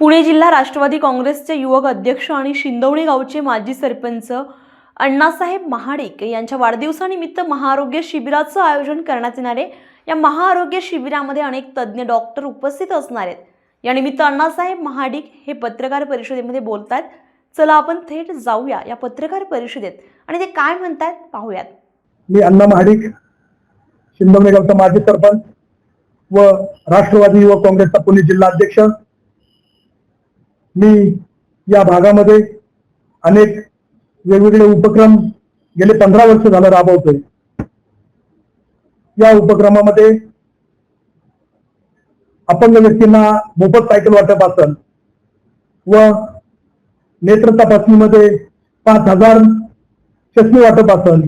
पुणे जिल्हा राष्ट्रवादी काँग्रेसचे युवक अध्यक्ष आणि शिंदवणी गावचे माजी सरपंच अण्णासाहेब महाडिक यांच्या वाढदिवसानिमित्त महाआरोग्य शिबिराचं आयोजन करण्यात येणार आहे. या महाआरोग्य शिबिरामध्ये अनेक तज्ज्ञ डॉक्टर उपस्थित असणार आहेत. यानिमित्त अण्णासाहेब महाडिक हे पत्रकार परिषदेमध्ये बोलतायत. चला आपण थेट जाऊया या पत्रकार परिषदेत. आणि ते काय म्हणतायत पाहूयात. मी अण्णा महाडिक शिंदवणे गावचा माजी सरपंच व राष्ट्रवादी युवक काँग्रेसचा पुणे जिल्हा अध्यक्ष. मी या भागामध्ये अनेक वेगवेगळे उपक्रम गेले पंधरा वर्ष झालं राबवतोय. या उपक्रमामध्ये अपंग व्यक्तींना मोफत सायकल वाटप असेल व नेत्र तपासणीमध्ये पाच हजार चष्मे वाटप असेल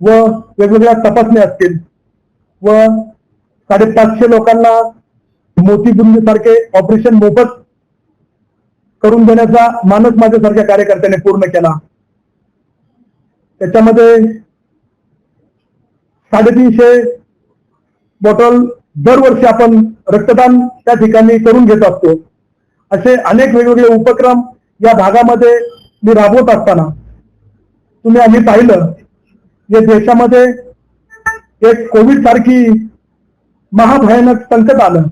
व वेगवेगळ्या तपासण्या असतील व साडेपाचशे लोकांना मोतीबुंदीसारखे ऑपरेशन मोफत करून देण्याचा मानस माझ्यासारख्या कार्यकर्त्याने पूर्ण केला. त्याच्यामध्ये साडेतीनशे बॉटल दरवर्षी आपण रक्तदान त्या ठिकाणी करून घेत असतो. असे अनेक वेगवेगळे उपक्रम या भागामध्ये मी राबवत असताना तुम्ही आम्ही पाहिलं. या देशामध्ये एक कोविड सारखी महाभयानक संकट आलं.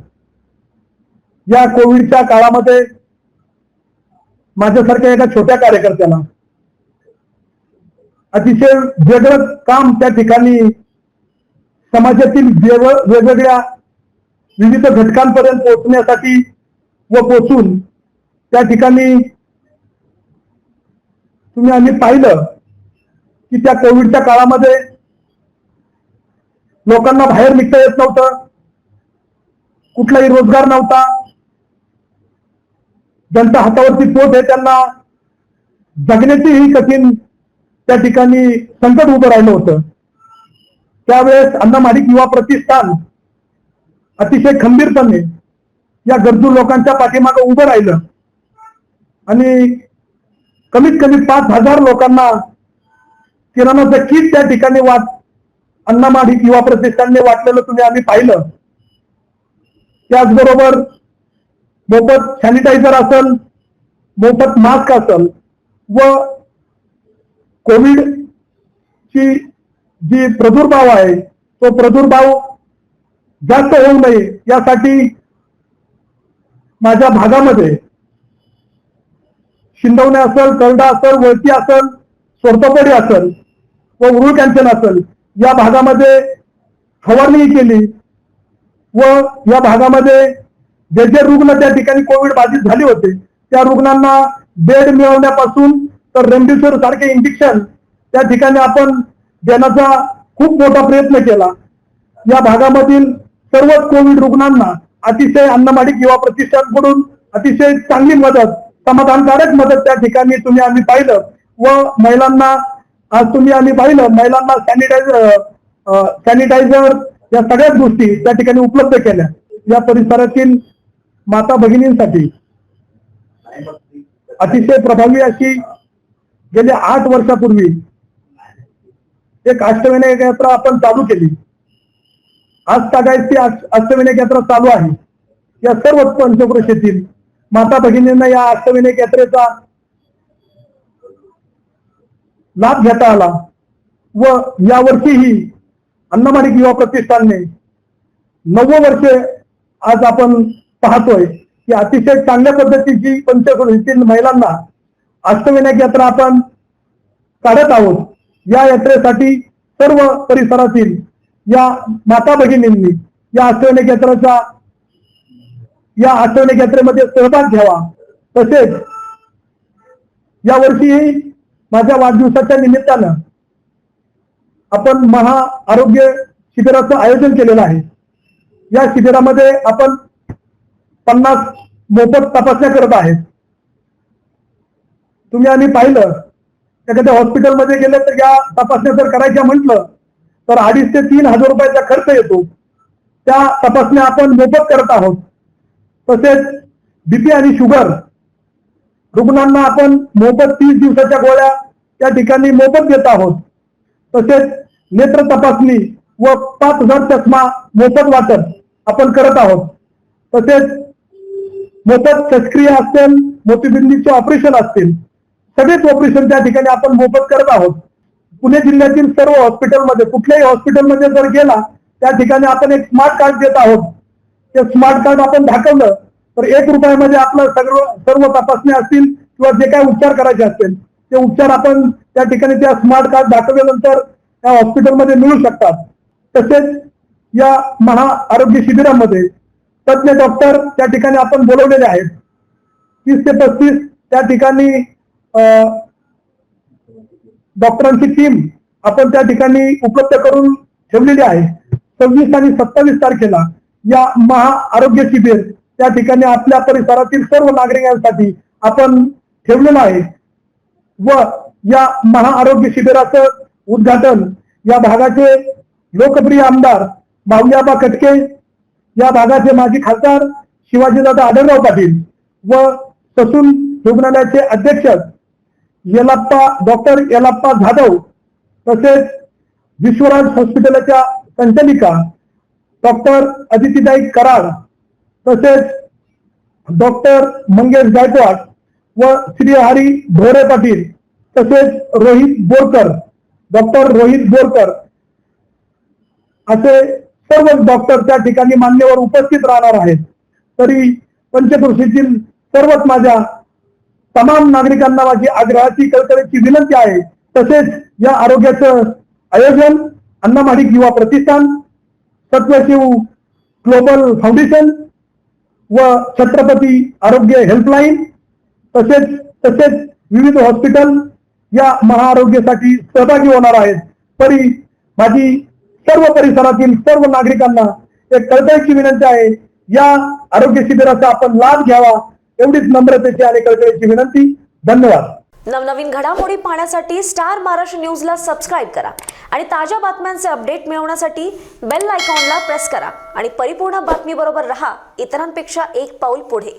या कोविडच्या काळामध्ये माझ्यासारख्या एका छोट्या कार्यकर्त्याला. अतिशय वेगळं काम त्या ठिकाणी समाजातील वेगवेगळ्या विविध घटकांपर्यंत पोहोचण्यासाठी व पोचून त्या ठिकाणी तुम्ही आम्ही पाहिलं की त्या कोविडच्या काळामध्ये लोकांना बाहेर निघता येत नव्हतं. कुठलाही रोजगार नव्हता. ज्यांच्या हातावरती पोट आहे त्यांना जगण्याचीही कठीण त्या ठिकाणी संकट उभं राहिलं होतं. त्यावेळेस अण्णा माडिक युवा प्रतिष्ठान अतिशय खंबीरपणे या गरजू लोकांच्या पाठीमागे उभं राहिलं. आणि कमीत कमी पाच हजार लोकांना किराणाचं किट त्या ठिकाणी वाट अण्णा माडिक युवा प्रतिष्ठानने वाटलेलं तुम्ही आम्ही पाहिलं. त्याचबरोबर मोफत सॅनिटायझर असेल मोफत मास्क असेल व कोविड ची जी प्रादुर्भाव आहे तो प्रादुर्भाव जास्त होऊ नये यासाठी माझ्या भागामध्ये शिंदवणे असेल करडा असेल वळती असेल सोरतोपडी असेल व उरुळ कॅन्सन असेल या भागामध्ये फवारणी केली व या भागामध्ये जे जे रुग्ण त्या ठिकाणी कोविड बाधित झाले होते त्या रुग्णांना बेड मिळवण्यापासून तर रेमडेसिवीर सारखे इंजेक्शन त्या ठिकाणी आपण देण्याचा खूप मोठा प्रयत्न केला. या भागामधील सर्वच कोविड रुग्णांना अतिशय अन्नमाडिक युवा प्रतिष्ठानकडून अतिशय चांगली मदत समाधानकारक मदत त्या ठिकाणी तुम्ही आम्ही पाहिलं व महिलांना आज तुम्ही आम्ही पाहिलं महिलांना सॅनिटायझर सॅनिटायझर या सगळ्याच गोष्टी त्या ठिकाणी उपलब्ध केल्या. या परिसरातील माता भगिनींसाठी. अतिशय प्रभावी अशी गेल्या आठ वर्षापूर्वी एक अष्टविनायक यात्रा आपण चालू केली. आज तागायची अष्टविनायक यात्रा चालू आहे. या सर्व पंचक्रोशीतील माता भगिनींना या अष्टविनायक यात्रेचा लाभ घेता आला व यावर्षीही अन्नमाडिक युवा प्रतिष्ठानने नव्वद वर्षे आज आपण पाहतोय की अतिशय चांगल्या पद्धतीची पंचक्रोशीतील महिलांना अष्टविनायक यात्रा आपण काढत आहोत. या यात्रेसाठी सर्व परिसरातील या माता भगिनींनी या अष्टविनायक यात्रेचा या अष्टविनायक यात्रेमध्ये सहभाग घ्यावा. तसेच यावर्षीही माझ्या वाढदिवसाच्या निमित्तानं आपण महा आरोग्य शिबिराचं आयोजन केलेलं आहे. या शिबिरामध्ये आपण पन्नास मोफत तपासण्या करत आहेत. तुम्ही आम्ही पाहिलं एखाद्या हॉस्पिटलमध्ये गेलं तर या तपासण्या जर करायच्या म्हटलं तर अडीच ते तीन हजार रुपयाचा खर्च येतो. त्या तपासण्या आपण मोफत करत आहोत. तसेच बीपी आणि शुगर रुग्णांना आपण मोफत तीस दिवसाच्या गोळ्या त्या ठिकाणी मोफत देत आहोत. तसेच नेत्र तपासणी व पाच हजार चष्मा मोफत वाटप आपण करत आहोत. तसेच मोफत शस्त्रीय असेल मोतीबिंदीचे ऑपरेशन असतील. सगळेच ऑपरेशन त्या ठिकाणी आपण मोफत करत आहोत. पुणे जिल्ह्यातील सर्व हॉस्पिटलमध्ये कुठल्याही हॉस्पिटलमध्ये जर गेला त्या ठिकाणी आपण एक स्मार्ट कार्ड देत आहोत. ते स्मार्ट कार्ड आपण दाखवलं तर एक रुपयामध्ये आपलं सर्व सर्व तपासण्या असतील किंवा जे काय उपचार करायचे असतील ते उपचार आपण त्या ठिकाणी त्या स्मार्ट कार्ड दाखवल्यानंतर त्या हॉस्पिटलमध्ये मिळू शकतात. तसेच या महा आरोग्य शिबिरामध्ये तज्ज्ञ डॉक्टर त्या ठिकाणी आपण बोलवलेले आहेत. तीस ते पस्तीस त्या ठिकाणी अं, डॉक्टरांची टीम आपण त्या ठिकाणी उपलब्ध करून ठेवलेली आहे. सव्वीस आणि सत्तावीस तारखेला या महा आरोग्य शिबिर त्या ठिकाणी आपल्या परिसरातील सर्व नागरिकांसाठी आपण ठेवलेलं आहे. व या महाआरोग्य शिबिराचं उद्घाटन या भागाचे लोकप्रिय आमदार माऊलीआबा कटके या भागाचे माजी खासदार शिवाजीदादा आढळराव पाटील व ससून रुग्णालयाचे अध्यक्ष येलाप्पा डॉक्टर येलाप्पा जाधव तसेच विश्वराज हॉस्पिटलच्या संचालिका डॉक्टर अदितीताई कराड तसेच डॉक्टर मंगेश गायकवाड व श्री हरी पाटील तसेच रोहित बोरकर डॉक्टर रोहित बोरकर असे सर्व डॉक्टर त्या ठिकाणी मान्यवर उपस्थित राहणार आहेत. तरी पंचकृषीतील सर्वच माझ्या तमाम नागरिकांना माझी आग्रहाची कळकळीची विनंती आहे. तसेच या आरोग्याचं आयोजन अण्णा महाडिक युवा प्रतिष्ठान सत्वशिव ग्लोबल फाउंडेशन व छत्रपती आरोग्य हेल्पलाईन तसेच तसेच विविध हॉस्पिटल या महाआरोग्यासाठी सहभागी होणार आहेत. तरी माझी सर्व परिसरातील सर्व नागरिकांना एक कळकळीची विनंती आहे या आरोग्य शिबिराचा आपण लाभ घ्यावा एवढीच नम्रतेची आणि कळकळीची विनंती. धन्यवाद. नवनवीन घडामोडी पाहण्यासाठी स्टार महाराष्ट्र न्यूजला सबस्क्राईब करा आणि ताज्या बातम्यांचे अपडेट मिळवण्यासाठी बेल आयकॉनला प्रेस करा आणि परिपूर्ण बातमीबरोबर रहा इतरांपेक्षा एक पाऊल पुढे.